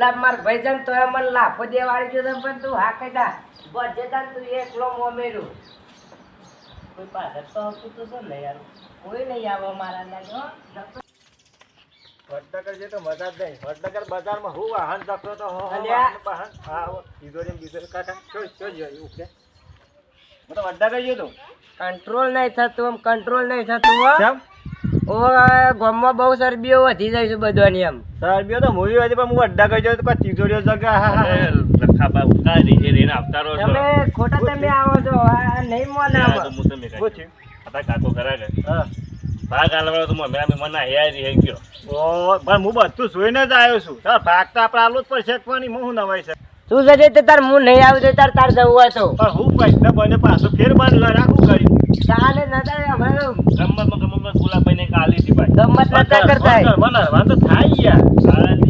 ગુલાબ માર ભાઈ તો મને લાફો દેવાડી ગયો પણ તું હા કઈ દા. બધે તું એકલો મોમેરું કોઈ પાછળ તો હતું તો શું ને યાર. કોઈ નહીં આવો મારા લાગે વડનગર જે તો મજા જ નહીં. વડનગર બજારમાં હું વાહન ચક્રો તો હો વાહન હા હો. બીજો જેમ બીજો કાકા. જો જો જો એવું કે. હું તો વડનગર ગયો તો. કંટ્રોલ નહીં થતું આમ કંટ્રોલ નહીં થતું હો. ગામમાં બહુ સરબીઓ વધી જાય છે બધાની એમ. સરબીઓ તો મૂવી હતી પણ હું વડનગર ગયો તો કોઈ તિજોરીઓ રહો તમે ખોટા તમે આવો છો આ નહીં મને આ આવો. તો હું તમે? હતા કાકો કરા કે હા. ભાગ આલવાળો તો મેં અમે મને હેર હે ગયો. ઓ પણ હું બધું જોઈને જ આવ્યો છું. તાર ભાગ તો આપણે આલું જ પડશે કોની હું નવાય છે. તું જજે તે તાર હું નહીં આવું તો તાર તાર જવું હોય તો. પણ હું પૈસા બને પાછું ફેર બાંધ રાખું કરી ચાલે ન તારે અમારે ગમતમાં ગમતમાં ગુલાબભાઈ ને કાલી હતી ભાઈ. ગમત નતા કરતા મને વાંધો થાય યાર.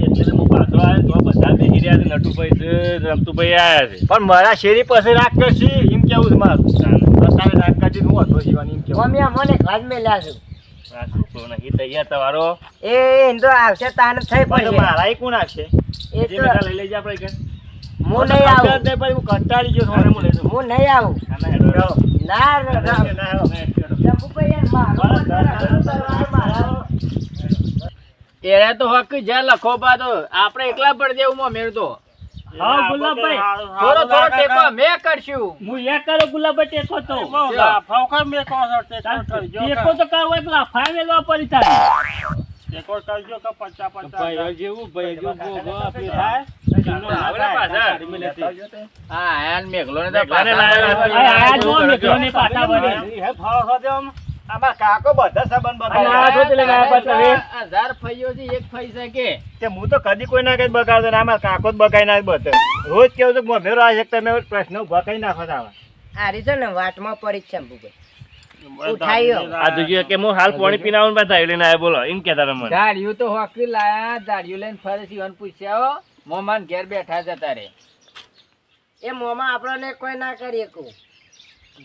એટલે તો હું પાછો આવ્યો તો બધા બેસી રહ્યા છે નટુભાઈ છે રમતુભાઈ આયા છે. પણ મારા શેરી પાસે કરશી એમ કેવું છે મારું? તારે રાગ કરજી હું હતો જીવાની એમ કેવું. મમ્મી અમને ખાસ મેલ્યા છું. તમારો. એ એમ તો આવશે તાને થઈ પણ પડશે. મારા કોણ આવશે? એ તો લઈ લેજે આપણે હું નહીં આવું. પછી હું કંટાળી ગયો હું લઈ. હું આવું. ના તો હક જ્યાં લખો બા તો આપણે એકલા પડ દેવું માં મેળ તો હા, ગુલાબભાઈ. થોડો થોડો ટેકો મેં કરશું. હું એ કરો ગુલાબભાઈ ટેકો તો. ટેકો તો કરવો એક લાફા મેલવા પડી થાય ભાઈ જેવું ભાઈ જેવું ગો ને તો મેઘલાને પાછા લાવ્યા. વળી. આ જો. આ આ? આ કે કે તો કદી કોઈ ના કઈ બગાડતો ને આમાં કાકો જ બગાઈ ના બધે રોજ કેવું છું આ છે તમે પ્રશ્ન ઊભા કરી નાખો આવા. હારી છે ને વાટમાં પરીક્ષા શંભુભાઈ ઉઠાયો. આ તો કે હું હાલ પાણી પીને આવું ને લઈને આવ્યો બોલો એમ કહેતા હતા દાડિયું તો હોકી લાયા દાડિયું લઈને ફરે શિવન પૂછ્યા મોમાન ઘેર બેઠા છે તારે. એ મોમાં આપણને કોઈ ના કરીએ કો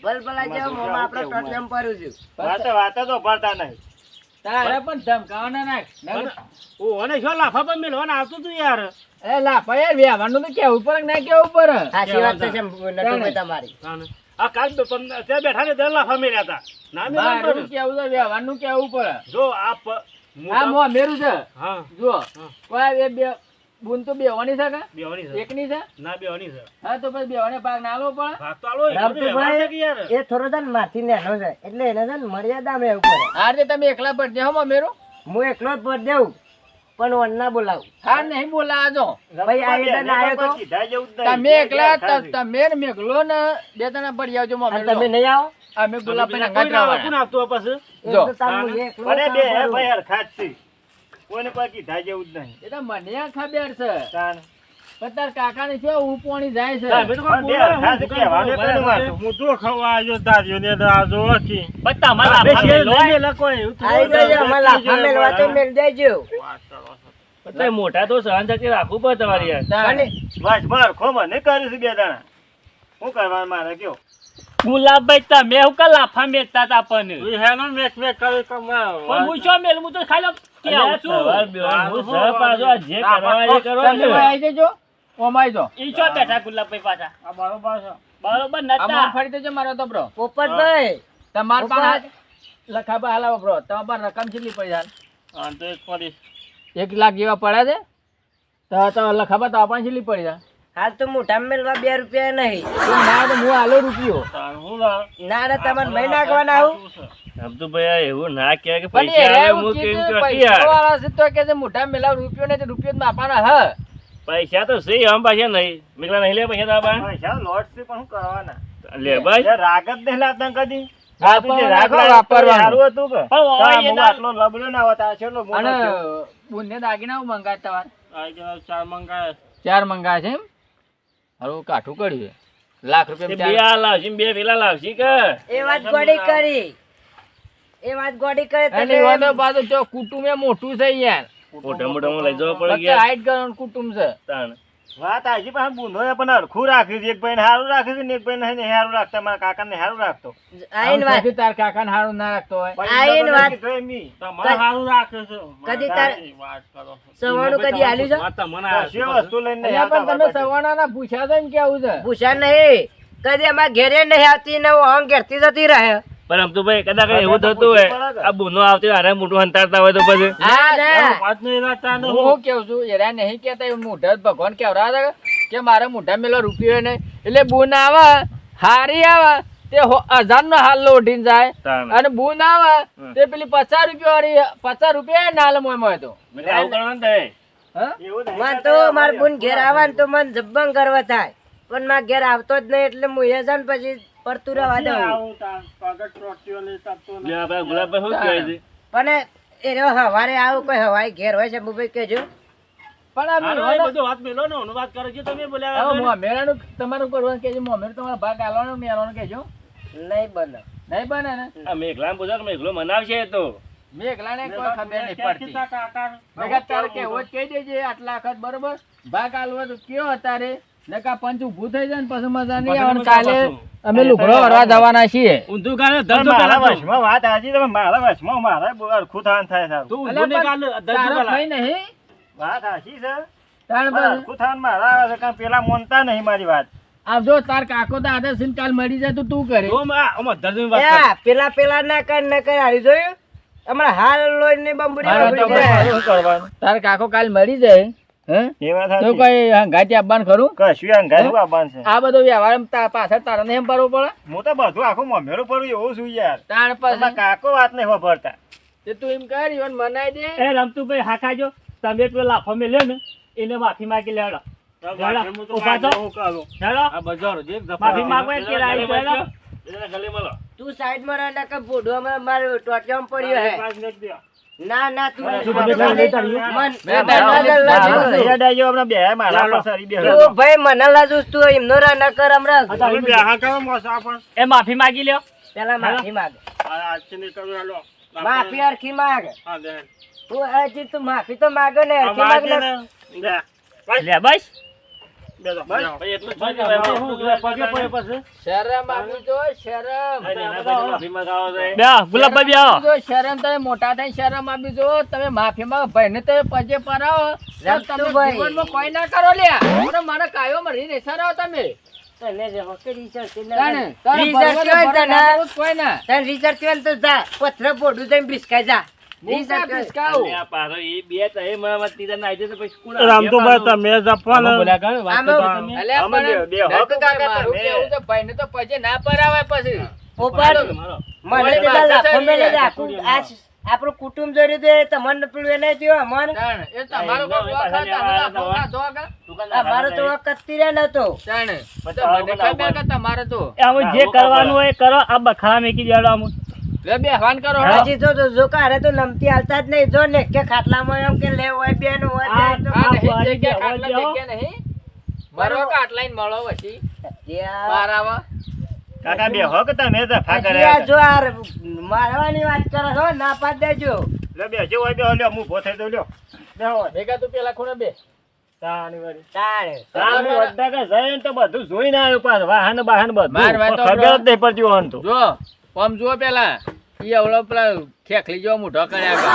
ભલ ભલા જેવો મોમાં આપણે ટોટલેમ પડ્યું છું. વાતે વાતે તો ભરતા નહીં. તારે પણ ધમકાવાના નાખ શું લાફા પણ મેલવાના આવતું તું યાર. એ લાફા યાર વ્યવહારનું તો કેવું પડે ના કેવું પડે? સાચી વાત છે તમારી. આ કાલ બે- ત્યાં બેઠા ને દર લાફા મેલ્યા હતા. ના પડે. કેવું છે? વ્યવહારનું કેવું પડે? જો આ હા મો મેરું છે. હા. જો કોઈ એ બે બુન તો બેવાની છે કે? બેવાની છે. એકની છે? ના બેવાની છે. હા તો પછી બેવાને ભાગ ના આલવો પડે ભાગ તો આલો, એ થોડો છે ને મારથી નેનો છે. એટલે એને છે ને મે ઉપર આ રીતે તમે એકલા પર દેહો મો મેરું. હું એકલો જ પર દેવું પણ વનના બોલાવ. હા નહીં બોલાજો ભાઈ આ એટલે ના આવ્યો તો? કીધા જેવું જ નહીં. તમે એકલા તમે ને મેઘલો ને બે જણા પડી આવજો મમ્મી તમે નહીં આવો? અમે ગુલાબ કોઈ ના આવે, કોણ આવતો આ જો, મને બે હે ભાઈ હર ખાચી. કોઈને કોઈ કીધા જેવું જ નહીં. એ તો મને ખબર છે. તાન. પણ કાકા ને શું ઉપોણી જાય છે. હા, તો પર ખવા આવ્યો દાદીઓ ને આજો આ પત્તા મારા લખો. એવું તો મેલ દેજો. એટલે મોટા તો સહન શક્તિ રાખવું પડે તમારી યાર. બસ માર ખો મને કરી છે બે દાણા. શું કરવાનું મારે કયો? ગુલાબભાઈ તમે હું કા લાફા મેચતા હતા પણ હેનો મેચ મેચ કરે કમા પણ હું શું મેલ? હું તો ખાલી કેવું છું. હું સહ પાછો જે કરવા એ કરો તમે. આવી જજો. ઓમાઈ જો ઈ શું બેઠા ગુલાબભાઈ પાછા? આ બરોબર પાછો બરોબર નતા. મોન ફરી દેજો મારો દબરો બ્રો. પોપટભાઈ. તમાર. પાસે લખાબા હાલાવો બ્રો. તમાર રકમ કેટલી પડી જાય આ તો એક પડી. એક લાખ જેવા પડ્યા છે? તો તો લખાબા તો આપણને કેટલી પડી જાય. હાલ તો મોટા મેલવા બે રૂપિયા નહીં. તો ના તો હું આલો રૂપિયો. ના ના તમારે મહી નાખવાના આવું. અબ્દુભાઈ એવું ના કહે કે પૈસા આવે હું કેમ કીધું પૈસા છે તો કે છે મોઢા મેલાવ રૂપિયો ને તો રૂપિયો આપવાના હ. પૈસા તો સહી હમ પાછા નહીં. મેઘલા નહીં લે પૈસા પાસે? પૈસા લોટ છે પણ કરવાના. લે ભાઈ. જે રાગ જ કદી. ચાર મંગાય. છે. હારું કાઠું કર્યું લાખ રૂપિયા બે આ લાવશી બે પેલા લાવશી કે. એ વાત ગોડી કરી. એ વાત ગોડી કરે તને વાતો પાછો જો કુટુંબ એ મોટું છે યાર મોટા મોટા લઈ જવા પડે કે. હાઈટ કરવાનું કુટુંબ છે. તાણ. વાત આજે પણ એ પણ હરખું રાખ્યું છે. એક ભાઈ હારું રાખ્યું છે ને એક ભાઈ ને હારું રાખતા. મારા કાકાને હારું રાખતો. આઈન વાત તાર કાકાને હારું ના રાખતો હોય. આઈન વાત- એમ. તમારે હારું રાખે છે. કદી તાર- સવાણું કદી આલ્યું છે? તમને આલ્યું વસ્તુ લઈને પણ તમે સવાણા ના પૂછ્યા હતા ને કેવું છે? પૂછ્યા નહીં. કદી અમાર ઘેરે નહીં આવતી ને હું ઘેરતી જતી રહે. પણ આમ તો ભાઈ કદાચ એવું થતું હોય? આ બુનો આવતી હારે મોટું હંતાડતા હોય તો પછી. ના ના વાત નહીં રાખતા ને હું કેવું છું એરા નહીં કેતા એવું મોઢા ભગવાન કેવડા હતા કે મારા મોઢા મેલો રૂપિયો ને એટલે બુન આવે હારી આવે તે હજાર નો હાલ લોઢીને જાય. અને બુન આવે તે પેલી પચાસ રૂપિયા વાળી પચાસ રૂપિયા નાલ મોય મોય તો. એટલે આવું કરવાનું થાય. હા? એવું નહીં મને તો માર બુન ઘેર આવે તો મને જબ્બંગ કરવા થાય. પણ મારા ઘેર આવતો જ નહીં એટલે હું એ પછી પડતું રહેવા દઉં પણ એ રહ્યો હવારે આવું કોઈ હવાઈ ઘેર હોય છે મુંબઈ કેજો પણ આ હાલો, એ મેળવાનો- બધું વાત મેલો ને વાત કરો છો તમે બોલ્યા હવે વગર. તમારું કરવાનું કેજો મોમેર તમારો ભાગ આલવાનો મેળવાનો કેજો નહીં બને. નહીં બને ને? આ મેઘલાને મેઘલો મનાવશે તો. મેં એકલાને કોઈ ખબર નહીં પડતી. મેઘા તારે કેવો કહી દેજે આટલા વખત બરોબર. ભાગ આલવો તો કયો અત્યારે નકા પંચ ઊભું થઈ જાય ને પછી મજા નહીં આવે. કાલે અમે લુગડો ભરવા જવાના છીએ. ઊંધું કાઢે, ધંધો મારા વશમાં વાત આજે તમે મારા વશમાં મારા બહુ હરખું થાય સારું. તું ઊંધું પણ નહીં ધંધો તારો નહીં? વાત સાચી છે. તાણ પર હરખું થવાનું મારા આવે છે કારણ પેલા મોનતા નહીં મારી વાત. આમ જો તાર કાકો તો આધા સિન કાલ મળી જાય તો તું કરે. જો માં, આમાં વાત પેલા પેલા ના કર ને કર હારી જોયું? હમણાં હાલ લોહી ને બંબુડી તાર કાકો કાલ મળી જાય. તો કઈ હંગાતી આપવાનું ખરું? કશું અંગારું આવવાનું છે? આ બધો વ્યવહાર પાછળ તારા એમ ભરવો પડે? હું તો બધું આખું મમેરું પડું એવું છું યાર. તાણ પછી? કાકો વાત નહીં વાપરતા. તે તું એમ કર ઈવન મનાઈ દે. એ રમતુભાઈ હાકાજો. તમે પેલો લાફો મેલ્યો ને એને માફી માગી મળો તું સાઈડમાં રહે નકર ભૂંડવા માં મારું ટોટિયામાં પડ્યો હે. ના ના તું ભાઈ મને લાજુ તું એમનો રા ન કર હમણાં. એ માફી માગી લ્યો. પેલા માફી માગ. માફી અરખી માગ. તું હજી તું માફી તો માગો ને હરખી માંગ ને. લે બસ. ગુલાબભાઈ આવો. શરમ તમે મોટા થઈ શરમ આપી જો તમે માફી માં ભાઈને તમે પજે પરાવો તમે જીવનમાં કોઈ ના કરો લ્યા મારા કાયો મરી ને સરાવો તમે રિચાર્જ ને. ના કરું તો ના જા પથ્થર પોડું જઈને ભીસકાઈ જા પાછો પછી રામતુભાઈ તમે છે ભાઈને તો પજે ના પરાવાય પછી. આપણું કુટુંબ જોયું તો તમને પેલું એને થયું અમન પાછા અમારો તો નતો. તમારે તો. જે કરવાનું હોય કરો આ બખાડા મેકી દેડો આમ. લે બે હવાન કરો હળો. તો તો તો નમતી હાલતા જ નહીં. જો ને કે ખાટલામાં એમ કે લે હોય બેન હોય બેન આ નહીં જગ્યા ખાટલા જગ્યા નહીં. મારો કાટલાઈન મળો પછી. યા. કાકા બે હક તમે? જફા હજી આ કર્યા જો આ મારવાની વાત કરો છો ના પાડ દેજો. લે બે જે બે લ્યો હું ઊભો થઈ દઉં લ્યો. બે ભેગા તું પેલા ખૂણે બે. તાણી વાળી. તાણે. તાર હું કે જઈને તો બધું જોઈને આવ્યો પાછ. વાહન બાહન બધું. માર વાત પણ ખબર જ નહીં પડતી હોવાનું તો. જો પમ જુઓ પેલા. અવળો પેલા ખેખલી જેવો મોઢો કર્યા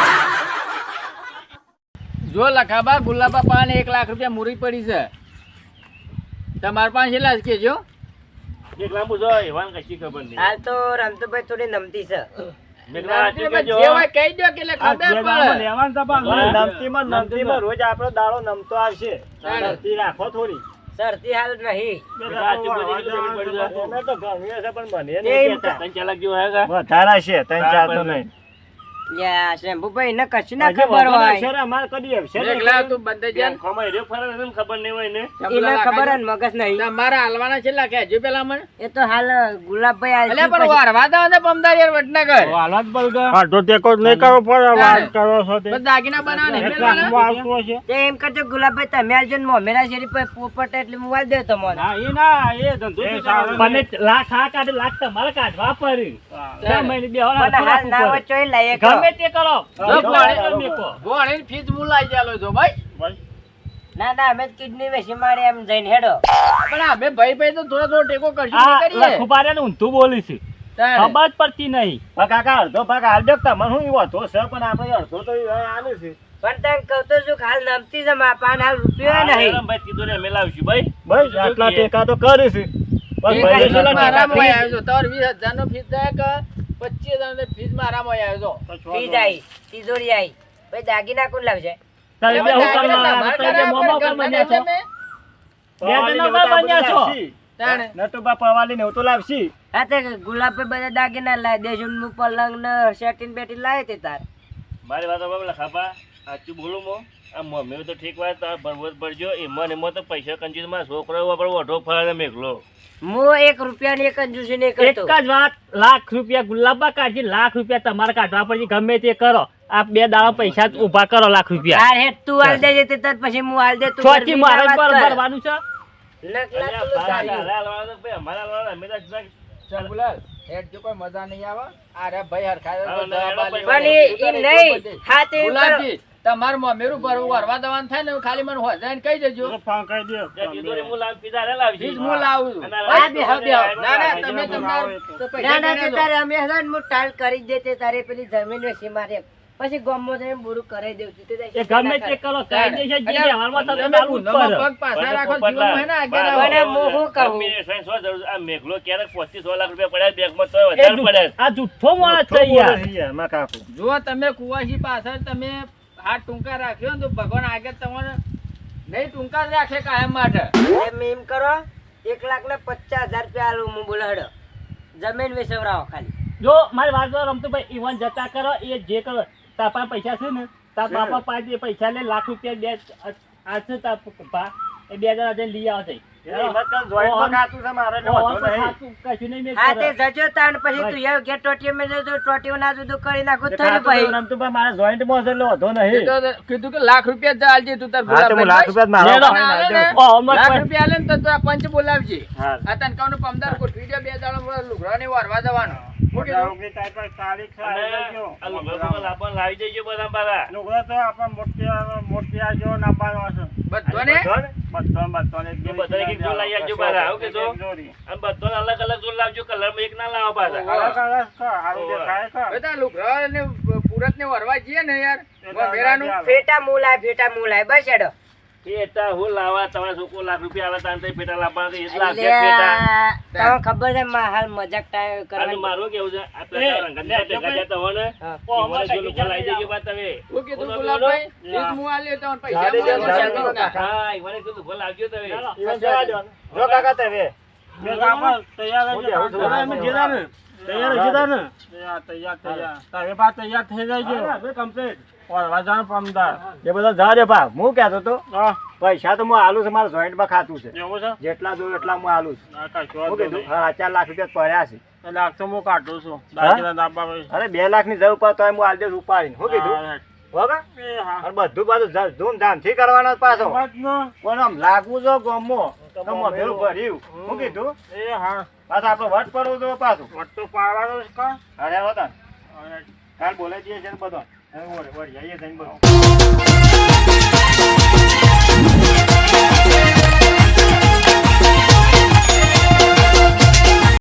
જો લખાબા ગુલાબા પાને એક લાખ રૂપિયા મૂરી પડી છે. તમારા પાસે કેજો. લાંબુ જો કશી ખબર નહીં. હાલ તો રમતુભાઈ થોડી નમતી છે. મેઘલા હાચું જે કહેજો. હોય કહી દો કે એટલે ખબર પડે લેવાનું તો પણ. પણ નમતીમાં નમતીમાં રોજ આપડો દાડો નમતો આવશે. રાખો થોડી. શરતી હાલ નહીં? વધારા છે ત્રણ ચાર તો નહીં. યા શંભુભાઈ ને કશું ના ખબર હોય? અક્ષરે અમારે કદી અક્ષરે નહીં મેઘલા તું બંધ જા બેંકોમાં હેર્યો ફરે ને ખબર નહીં હોય ને? એને ખબર હે ને મગજ નહીં. તમારા હાલવાના છેલ્લા કે હજુ પેલા મને? એ તો હાલ ગુલાબભાઈ હાલ અલ્યા પણ વારવા દો ને પમદાર યાર વડનગર. હાલત બળગા. હા, તો ટેકો જ નહીં કરવો પડે, વાત કરો છો તે. દાગીના બનાવો પેલા લાખમાં તે એમ કરજો ગુલાબભાઈ તમે આવજો ને મોમેરા શેરી પર પોપટ એટલે મોબાઈલ દે એ ના, એ ધંધો. ચાલે. મને લાખ આ કાઢે, લાખ તમારે કાઢવા પડે. છ મહિને બે ના હોય ચોઈ કરો. ગમે તે કરો. જો જો. ગોળીને ભાઈ? ના ના અમે કિડની વેસી મારી એમ જઈને હેડો. પણ અમે ભાઈ ભાઈ તો થોડો થોડો ટેકો કરશું કરીએ? ને ઊંધું બોલી છે. ખબર જ પડતી નહીં. પણ કાકા અડધો ભાગ હાલ દો મને હું એવો તો સર પણ આપણે અડધો તો આલે છે. પણ તને કહું તો શું હાલ નમતી છે મારા પાન હાલ રૂપિયો નહીં. ભાઈ કીધું ને મેલાવશું ભાઈ. ભાઈ આટલા ટેકા તો કરીશું પણ ભાઈ છે. તમારે 20,000 નો ફીસ જાય કે 25,000 હજાર ફીસ મારામાં આવ્યો છે. ફીજ આવી તિજોરી આવી ભાઈ દાગીના કોણ લાવશે? ને તો તે ગુલાબ પર બધા દાગીના લાવી. દેશું હું પલંગ ને સેટિંગ બેટિંગ લાવી તે તાર. મારી વાત ખાબા સાચું બોલું મો. આ મમ્મી તો ઠીક વાત તાર ભરવો પડજો. એમાં ને એમાં તો પૈસા કંજૂસમાં છોકરો ઓઢો ફરે મેઘલો. હું એક રૂપિયાની એક જ વાત લાખ રૂપિયા ગુલાબા કાઢી લાખ રૂપિયા તમારે કાઢવા પડશે ગમે તે કરો. આ બે દાડા પૈસા ઊભા કરો લાખ રૂપિયા. તાર હેઠ તું હાલ દેજે તે તાર પછી હું હાલ દે તું મારે જ ભરવાનું છે? હેડ મજા નહીં આવે. ભાઈ પણ એ- નહીં. હા તે તમારે મમેરું ભરવું વરવા દવાન થાય ને ખાલી મને હોજાઈને કહી દેજો. હું લાવ પીધા રે લાવશું ફીસ હું લાવું છું. અને બે, બે, ના ના તમે તમારે ના ના તે તારે અમે હે ને હું ટાળ કરી દે તે તારે પેલી જમીન વેચી મારે પછી ગમો જઈને બુરું કરી દેવું છું. તે ગમે તે કર. કરો કહી દેશે જે હાલમાં તમે ચાલુ પગ પાછા રાખો પણ હે ને આગળ મને પણ હું શું કહું? કમ્બિનેશન શું જરૂર? આ મેઘલો ક્યારેક 25 લાખ રૂપિયા પડ્યા બેગમાં તોય એ વધારે પડ્યા આ જુઠ્ઠો માણસ છે યાર યાર કાકુ. જો તમે કુવાસી પાછળ તમે હાથ ટૂંકા રાખ્યો ને તો ભગવાન આગળ તમને નહીં ટૂંકા જ રાખે કાયમ માટે. એમ એમ કરો એક લાખ ને પચાસ હજાર રૂપિયા આલું હું બોલાડો જમીન વેચવરાવો ખાલી. જો મારી વાત કરો રમતુભાઈ ઈવન જતા કરો એ જે કરો તાપા પાસે પૈસા છે ને? તાર. બાપા પાંચ પૈસા લે લાખ રૂપિયા બે આ છે તાર પપ્પા. એ બે હજાર જઈને લઈ આવશે. ના લાખ રૂપિયા ને પંચ બોલાવજે. હા. આ તને કહું ને પમદાર ગોઠવી દે બે દાડો લુગડાને વારવા જવાનો. અલગ અલગ જોડ લાવજો કલરમાં એક ના લાવો પાછા. બધા ને પુરત ને વરવા જઈએ ને યાર. ફેટા મુલાય ફેટા મુલાય બસ હેડો. પેટા હું લાવવા તમારા છોકરો લાખ રૂપિયા આવે તાન તઈ પેટા લાવવાના એ જ લાગશે પેટા તમને ખબર છે માં હાલ મજાક ટાય કરવાની? મારું કેવું છે? આ ઓ, અમાર જો લોકો લાવી તમે. હું કીધું બોલો, ગુલાબભાઈ તો પૈસા ચાલુ. હા મને કીધું ભલે આવજો તમે. જો કાકા તમે હું. છું. એ બધા જા ભા હું કહેતો તો પૈસા તો હું આલું છે મારા જોઈન્ટમાં ખાતું છે. જેટલા દો એટલા હું આલું છું. હું કીધું હા ચાર લાખ રૂપિયા પડ્યા છે. અરે બે લાખની જરૂર પડે તો હું આલ દેશ ઉપાડીને. શું કીધું? બધું બધું ધૂમધામથી કરવાનો પાછો. પણ આમ લાગવું જો ગમો. તો મમેરું ભર્યું હું કીધું? પાછું આપણે વટ પડવું તો પાછું. અરે હોતા કાલ બોલે જઈએ છે ને બધો. વળી- આવીએ જઈને બધું.